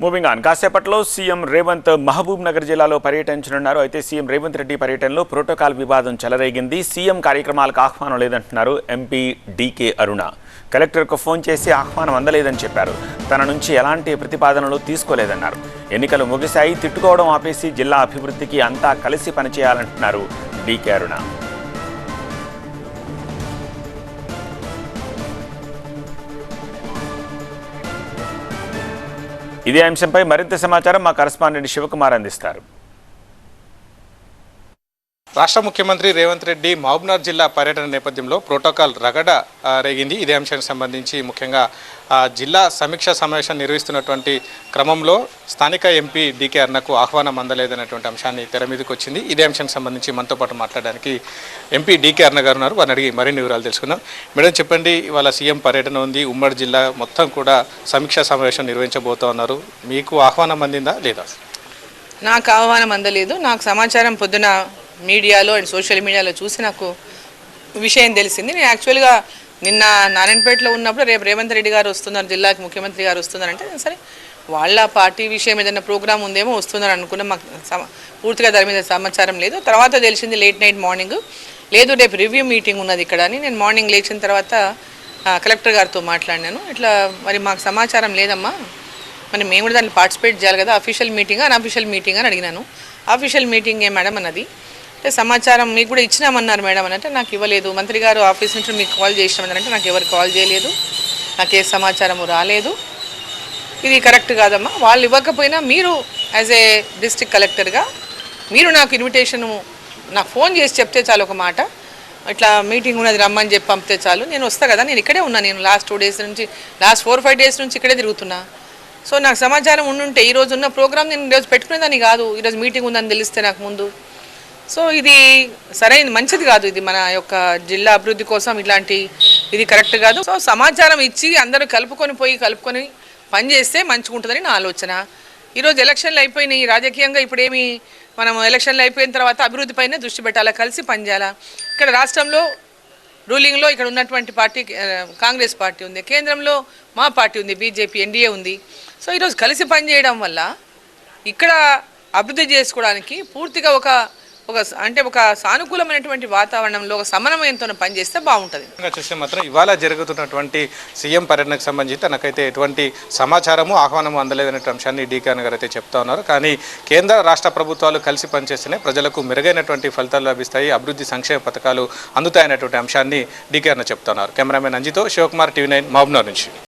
Moving on కాసేపట్లో CM Revanth Mahabub Nagar జిల్లాలో పర్యటించనున్నారు. అయితే సీఎం రేవంత్ రెడ్డి పర్యటనలో ప్రోటోకాల్ వివాదం చెలరేగింది. సీఎం కార్యక్రమాలకు ఆహ్వానం లేదంటున్నారు ఎంపీ డీకే అరుణ. కలెక్టర్కు ఫోన్ చేసి ఆహ్వానం అందలేదని చెప్పారు. తన నుంచి ఎలాంటి ప్రతిపాదనలు తీసుకోలేదన్నారు. ఎన్నికలు ముగిశాయి తిట్టుకోవడం ఆపేసి జిల్లా అభివృద్ధికి అంతా కలిసి పనిచేయాలంటున్నారు డీకే అరుణ. ఇదే అంశంపై మరింత సమాచారం మా కరస్పాండెంట్ శివకుమార్ అందిస్తారు. రాష్ట్ర ముఖ్యమంత్రి రేవంత్ రెడ్డి మహబూబ్నగర్ జిల్లా పర్యటన నేపథ్యంలో ప్రోటోకాల్ రగడ రేగింది. ఇదే అంశానికి సంబంధించి ముఖ్యంగా ఆ, జిల్లా సమీక్ష సమావేశం నిర్వహిస్తున్నటువంటి క్రమంలో స్థానిక ఎంపీ డీకే అర్ణకు ఆహ్వానం అందలేదనేటువంటి అంశాన్ని తెర మీదకి వచ్చింది. ఇదే అంశానికి సంబంధించి మనతో పాటు మాట్లాడడానికి ఎంపీ డీకే అర్న గారు ఉన్నారు. వారిని అడిగి మరిన్ని వివరాలు తెలుసుకుందాం. మేడం చెప్పండి ఇవాళ సీఎం పర్యటన ఉంది. ఉమ్మడి జిల్లా మొత్తం కూడా సమీక్షా సమావేశం నిర్వహించబోతా ఉన్నారు మీకు ఆహ్వానం అందిందా లేదా? నాకు ఆహ్వానం అందలేదు. నాకు సమాచారం పొద్దున మీడియాలో అండ్ సోషల్ మీడియాలో చూసి నాకు విషయం తెలిసింది. నేను యాక్చువల్గా నిన్న నారాయణపేటలో ఉన్నప్పుడు రేపు రేవంత్ రెడ్డి గారు వస్తున్నారు జిల్లాకి ముఖ్యమంత్రి గారు వస్తున్నారంటే సరే వాళ్ళ పార్టీ విషయం ఏదైనా ప్రోగ్రామ్ ఉందేమో వస్తున్నారు అనుకున్నా మాకు పూర్తిగా దాని మీద సమాచారం లేదు. తర్వాత తెలిసింది లేట్ నైట్ మార్నింగ్ లేదు రేపు రివ్యూ మీటింగ్ ఉన్నది ఇక్కడ అని. నేను మార్నింగ్ లేచిన తర్వాత కలెక్టర్ గారితో మాట్లాడినాను. ఇట్లా మరి మాకు సమాచారం లేదమ్మా. మరి మేము కూడా దాన్ని పార్టిసిపేట్ చేయాలి కదా. అఫీషియల్ మీటింగ్ అన్అఫీషియల్ మీటింగ్ అని అడిగినాను. అఫీషియల్ మీటింగ్ ఏ మేడం అన్నది. సమాచారం మీకు కూడా ఇచ్చినామన్నారు మేడం అని అంటే నాకు ఇవ్వలేదు. మంత్రి గారు ఆఫీస్ నుంచి మీకు కాల్ చేసినామని అంటే నాకు ఎవరు కాల్ చేయలేదు. నాకు ఏ సమాచారము రాలేదు. ఇది కరెక్ట్ కాదమ్మా. వాళ్ళు ఇవ్వకపోయినా మీరు యాజ్ ఏ డిస్టిక్ కలెక్టర్గా మీరు నాకు ఇన్విటేషను నాకు ఫోన్ చేసి చెప్తే చాలు ఒక మాట. ఇట్లా మీటింగ్ ఉన్నది రమ్మని చెప్పి పంపితే చాలు. నేను వస్తా కదా నేను ఇక్కడే ఉన్నా. నేను లాస్ట్ టూ డేస్ నుంచి లాస్ట్ ఫోర్ ఫైవ్ డేస్ నుంచి ఇక్కడే తిరుగుతున్నా. సో నాకు సమాచారం ఉండుంటే ఈరోజు ఉన్న ప్రోగ్రామ్ నేను ఈరోజు పెట్టుకునేదాన్ని కాదు. ఈరోజు మీటింగ్ ఉందని తెలిస్తే నాకు ముందు. సో ఇది సరైన మంచిది కాదు ఇది మన యొక్క జిల్లా అభివృద్ధి కోసం ఇలాంటి ఇది కరెక్ట్ కాదు. సో సమాచారం ఇచ్చి అందరూ కలుపుకొని పోయి కలుపుకొని పనిచేస్తే మంచిగా ఉంటుందని నా ఆలోచన. ఈరోజు ఎలక్షన్లు అయిపోయినాయి. రాజకీయంగా ఇప్పుడేమి మనం ఎలక్షన్లు అయిపోయిన తర్వాత అభివృద్ధి పైన దృష్టి పెట్టాలా? కలిసి పనిచేయాలా ఇక్కడ రాష్ట్రంలో రూలింగ్లో ఇక్కడ ఉన్నటువంటి పార్టీ కాంగ్రెస్ పార్టీ ఉంది. కేంద్రంలో మా పార్టీ ఉంది. బీజేపీ ఎన్డీఏ ఉంది. సో ఈరోజు కలిసి పనిచేయడం వల్ల ఇక్కడ అభివృద్ధి చేసుకోవడానికి పూర్తిగా ఒక ఒక అంటే ఒక సానుకూలమైనటువంటి వాతావరణంలో ఒక సమన్వయంతో పనిచేస్తే బాగుంటుంది. చూస్తే మాత్రం ఇవాళ జరుగుతున్నటువంటి సీఎం పర్యటనకు సంబంధించి తనకైతే ఎటువంటి సమాచారము ఆహ్వానము అందలేదనే అంశాన్ని డీకాన్ గారు అయితే చెప్తా ఉన్నారు. కానీ కేంద్ర రాష్ట్ర ప్రభుత్వాలు కలిసి పనిచేస్తేనే ప్రజలకు మెరుగైనటువంటి ఫలితాలు లభిస్తాయి. అభివృద్ధి సంక్షేమ పథకాలు అందుతాయనేటువంటి అంశాన్ని డీకే చెప్తున్నారు కెమెరామెన్ అంజితో శివకుమార్ టీవీ నైన్ మహబూబ్నగర్ నుంచి.